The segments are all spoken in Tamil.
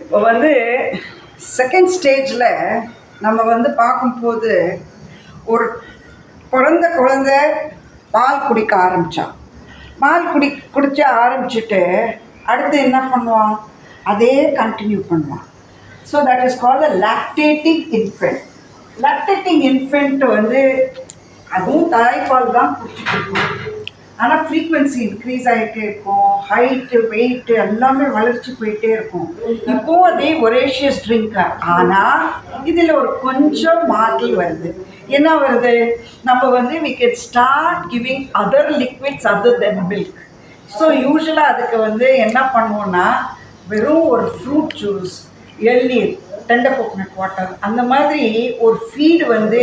இப்போ வந்து செகண்ட் ஸ்டேஜில் நம்ம வந்து பார்க்கும்போது ஒரு பிறந்த குழந்தை பால் குடிக்க ஆரம்பித்தான் பால் குடி குடிச்ச ஆரம்பிச்சுட்டு அடுத்து என்ன பண்ணுவான்? அதே கண்டினியூ பண்ணுவான். So that is call a lactating infant lactating infant வந்து அதுவும் தாய்ப்பால் தான் குடிச்சிட்டு இருக்கும். ஆனால் ஃப்ரீக்வன்சி இன்க்ரீஸ் ஆகிட்டே இருக்கும். ஹைட்டு வெயிட்டு எல்லாமே வளர்ச்சி போயிட்டே இருக்கும். இப்போ அதே ஒரேஷியஸ் ட்ரிங்க்கு ஆனால் இதில் ஒரு கொஞ்சம் மாற்றி வருது. என்ன வருது? நம்ம வந்து we can start giving other liquids other then milk so யூஸ்வலாக அதுக்கு வந்து என்ன பண்ணுவோன்னா வெறும் ஒரு ஃப்ரூட் ஜூஸ் இளநீர் டெண்டர் கோகோனட் வாட்டர் அந்த மாதிரி ஒரு ஃபீடு வந்து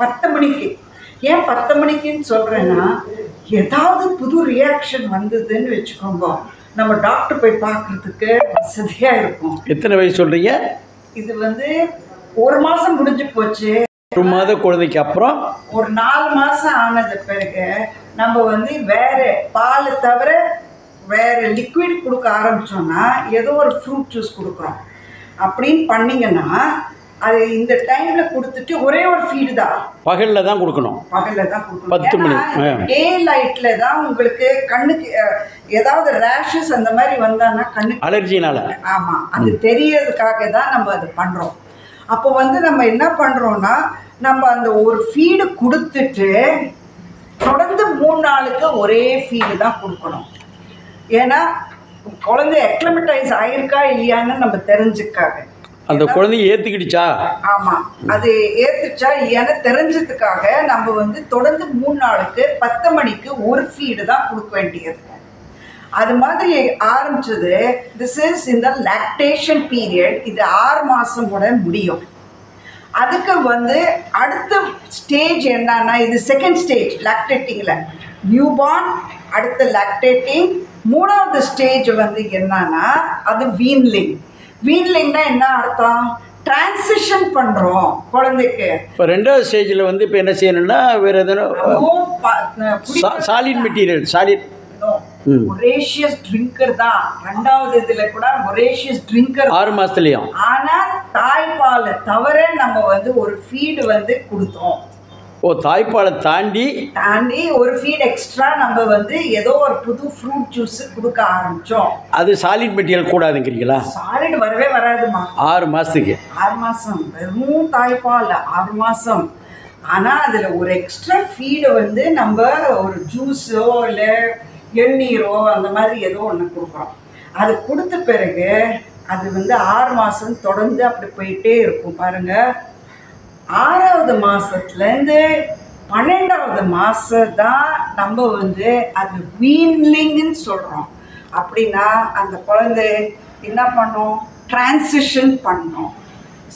பத்து மணிக்கு. ஏன் பத்து மணிக்குன்னு சொல்கிறேன்னா ஏதாவது புது ரியாக்ஷன் வந்ததுன்னு வச்சுக்கோங்க. நம்ம டாக்டர் போய் பார்க்குறதுக்கு வசதியாக இருக்கும். எத்தனை வயசு சொல்கிறீங்க இது வந்து ஒரு மாதம் முடிஞ்சு போச்சு. ஒரு மாத குழந்தைக்கு அப்புறம்? ஒரு நாலு மாதம் ஆனது பிறகு நம்ம வந்து வேற பால் தவிர வேற லிக்விட் கொடுக்க ஆரம்பிச்சோம்னா ஏதோ ஒரு ஃப்ரூட் ஜூஸ் கொடுக்குறோம். அப்படின்னு பண்ணீங்கன்னா அது இந்த டைமில் கொடுத்துட்டு ஒரே ஒரு ஃபீடு தான். பகலில் தான் கொடுக்கணும். பகலில் தான் பத்து மணி. கொடுக்கணும் டே லைட்டில் தான் உங்களுக்கு கண்ணுக்கு ஏதாவது ரேஷஸ் அந்த மாதிரி வந்தான்னா கண்ணுக்கு அலர்ஜினால் ஆமாம் அது தெரியறதுக்காக தான் நம்ம அது பண்ணுறோம் அப்போ வந்து நம்ம என்ன பண்ணுறோன்னா நம்ம அந்த ஒரு ஃபீடு கொடுத்துட்டு தொடர்ந்து மூணு நாளுக்கு ஒரே ஃபீடு தான் கொடுக்கணும். ஏன்னா குழந்தை எக்லமெட்டைஸ் ஆயிருக்கா இல்லையான்னு நம்ம தெரிஞ்சுக்காக அந்த குழந்தைய ஏற்றுக்கிடுச்சா ஆமாம் அது ஏற்றுச்சா இல்லையான்னு தெரிஞ்சதுக்காக நம்ம வந்து தொடர்ந்து மூணு நாளுக்கு பத்து மணிக்கு ஒரு ஃபீடு தான் கொடுக்க வேண்டியது. அது மாதிரி ஆரம்பிச்சது திஸ் இஸ் இந்த லாக்டேஷன் பீரியட் இது ஆறு மாதம் கூட முடியும். அதுக்கு வந்து அடுத்த ஸ்டேஜ் என்னன்னா இது செகண்ட் ஸ்டேஜ் லாக்டேட்டிங்கில் நியூபார்ன் அடுத்த லாக்டேட்டிங் மூணாவது ஸ்டேஜ் வந்து என்னன்னா அது வீன்லிங் வீன்லிங்னா என்ன அர்த்தம்? டிரான்சிஷன் பண்ணுறோம் குழந்தைக்கு. இப்போ ரெண்டாவது ஸ்டேஜில் வந்து இப்போ என்ன செய்யணும்னா வேறு எதனா solid material solid. Voracious drinker தான். ரெண்டாவது இதுல கூட ஒரேஷியஸ் ட்ரிங்கர் ஆறு மாதத்துலேயும் ஆனா தாய்ப்பாலை தவிர நம்ம வந்து ஒரு ஃபீடு வந்து கொடுத்தோம். ஓ தாய்ப்பாலை தாண்டி தாண்டி ஒரு ஃபீட் எக்ஸ்ட்ரா நம்ம வந்து ஏதோ ஒரு புது ஃப்ரூட் ஜூஸ் கொடுக்க ஆரம்பிச்சோம். அது சாலிட் மெட்டீரியல் கூடாதுங்கிறீங்களா? சாலிட் வரவே வராதுமா ஆறு மாதத்துக்கு ஆறு மாதம் வெறும் தாய்ப்பால் ஆறு மாதம் ஆனால் அதில் ஒரு எக்ஸ்ட்ரா ஃபீடை வந்து நம்ம ஒரு ஜூஸோ இல்லை எண்ணீரோ அந்த மாதிரி ஏதோ ஒன்று கொடுக்குறோம். அது கொடுத்த பிறகு அது வந்து ஆறு மாதம் தொடர்ந்து அப்படி போயிட்டே இருக்கும். பாருங்கள் ஆறாவது மாதத்துலேருந்து பன்னெண்டாவது மாதம் தான் நம்ம வந்து அது வீன்லிங்னு சொல்கிறோம் அப்படின்னா அந்த குழந்தை என்ன பண்ணோம்? டிரான்சிஷன் பண்ணோம்.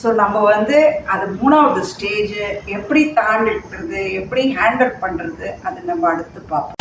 ஸோ நம்ம வந்து அது மூணாவது ஸ்டேஜு எப்படி தாண்டிட்டுறது எப்படி ஹேண்டில் பண்ணுறது அது நம்ம அடுத்து பார்ப்போம்.